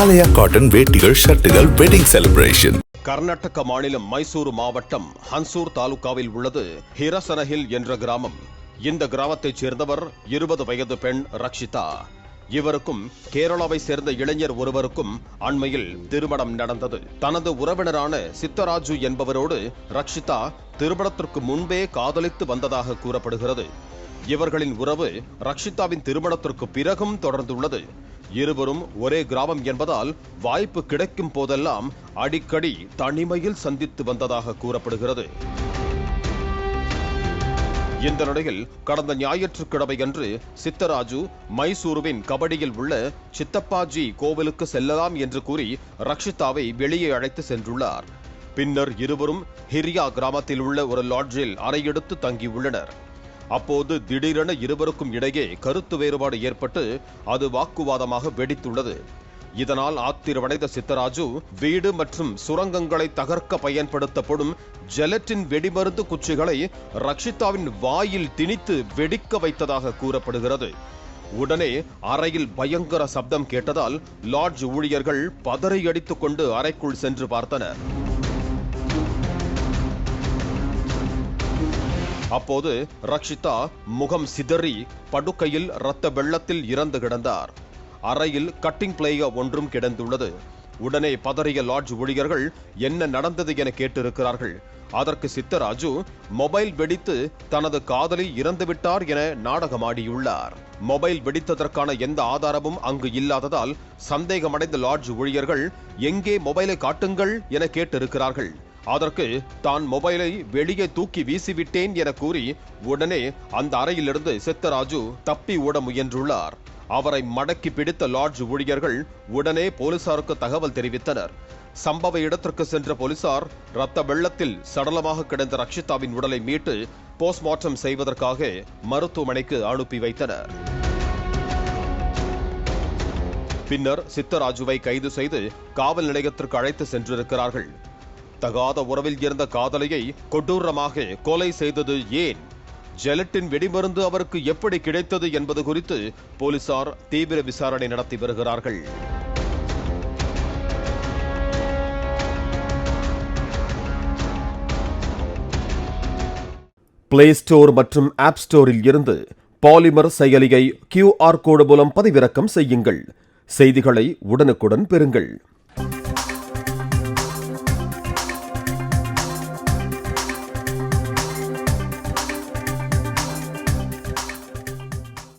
ஆலயா cotton வேட்டிகள் ஷர்ட்டுகள் wedding celebration Karnataka மாநிலம் மைசூரு மாவட்டம் ஹன்சூர் தாலுகாவில் உள்ளது ஹிரசனஹில் என்ற கிராமம். இந்த கிராமத்தைச் சேர்ந்தவர் இருபது வயது பெண் ரக்ஷிதா. இவருக்கும் கேரளாவை சேர்ந்த இளைஞர் ஒருவருக்கும் அண்மையில் திருமணம் நடந்தது. தனது உறவினரான சித்தராஜு என்பவரோடு ரக்ஷிதா திருமணத்திற்கு முன்பே காதலித்து வந்ததாக கூறப்படுகிறது. இவர்களின் உறவு ரக்ஷிதாவின் திருமணத்திற்கு பிறகும் தொடர்ந்துள்ளது. இருவரும் ஒரே கிராமம் என்பதால் வாய்ப்பு கிடைக்கும் போதெல்லாம் அடிக்கடி தனிமையில் சந்தித்து வந்ததாக கூறப்படுகிறது. இந்த நிலையில் கடந்த ஞாயிற்றுக்கிழமையன்று சித்தராஜு மைசூருவின் கபடியில் உள்ள சித்தப்பாஜி கோவிலுக்கு செல்லலாம் என்று கூறி ரக்ஷிதாவை வெளியே அழைத்து சென்றுள்ளார். பின்னர் இருவரும் ஹிரியா கிராமத்தில் உள்ள ஒரு லாட்ஜில் அறையெடுத்து தங்கியுள்ளனர். அப்போது திடீரென இருவருக்கும் இடையே கருத்து வேறுபாடு ஏற்பட்டு அது வாக்குவாதமாக வெடித்துள்ளது. இதனால் ஆத்திரமடைந்த சித்தராஜு வீடு மற்றும் சுரங்கங்களை தகர்க்க பயன்படுத்தப்படும் ஜெலட்டின் வெடிமருந்து குச்சிகளை ரக்ஷிதாவின் வாயில் திணித்து வெடிக்க வைத்ததாக கூறப்படுகிறது. உடனே அறையில் பயங்கர சப்தம் கேட்டதால் லாட்ஜ் ஊழியர்கள் பதறியடித்துக் கொண்டு அறைக்குள் சென்று பார்த்தனர். அப்போது ரக்ஷிதா முகம் சிதறி படுக்கையில் இரத்த வெள்ளத்தில் இறந்து கிடந்தார். அறையில் கட்டிங் பிளேயர் ஒன்றும் கிடந்துள்ளது. உடனே பதறிய லாட்ஜ் ஊழியர்கள் என்ன நடந்தது என கேட்டிருக்கிறார்கள். அதற்கு சித்தராஜு மொபைல் வெடித்து தனது காதலி இறந்துவிட்டார் என நாடகமாடியுள்ளார். மொபைல் வெடித்ததற்கான எந்த ஆதாரமும் அங்கு இல்லாததால் சந்தேகமடைந்த லாட்ஜ் ஊழியர்கள் எங்கே மொபைலை காட்டுங்கள் என கேட்டிருக்கிறார்கள். அதற்கு தான் மொபைலை வெளியே தூக்கி வீசிவிட்டேன் என கூறி உடனே அந்த அறையிலிருந்து சித்தராஜு தப்பி ஓட முயன்றுள்ளார். அவரை மடக்கி பிடித்த லாட்ஜ் ஊழியர்கள் உடனே போலீசாருக்கு தகவல் தெரிவித்தனர். சம்பவ இடத்திற்கு சென்ற போலீசார் ரத்த வெள்ளத்தில் சடலமாக கிடந்த ரக்ஷிதாவின் உடலை மீட்டு போஸ்ட்மார்ட்டம் செய்வதற்காக மருத்துவமனைக்கு அனுப்பி வைத்தனர். பின்னர் சித்தராஜுவை கைது செய்து காவல் நிலையத்திற்கு அழைத்து சென்றிருக்கிறார்கள். தகாத உறவில் இருந்த காதலியை கொடூரமாக கொலை செய்தது ஏன்? ஜெலட்டின் வெடிமருந்து அவருக்கு எப்படி கிடைத்தது என்பது குறித்து போலீசார் தீவிர விசாரணை நடத்தி வருகிறார்கள். பிளே ஸ்டோர் மற்றும் ஆப் ஸ்டோரில் இருந்து பாலிமர் செயலியை கியூஆர் கோடு மூலம் பதிவிறக்கம் செய்யுங்கள். செய்திகளை உடனுக்குடன் பெறுங்கள்.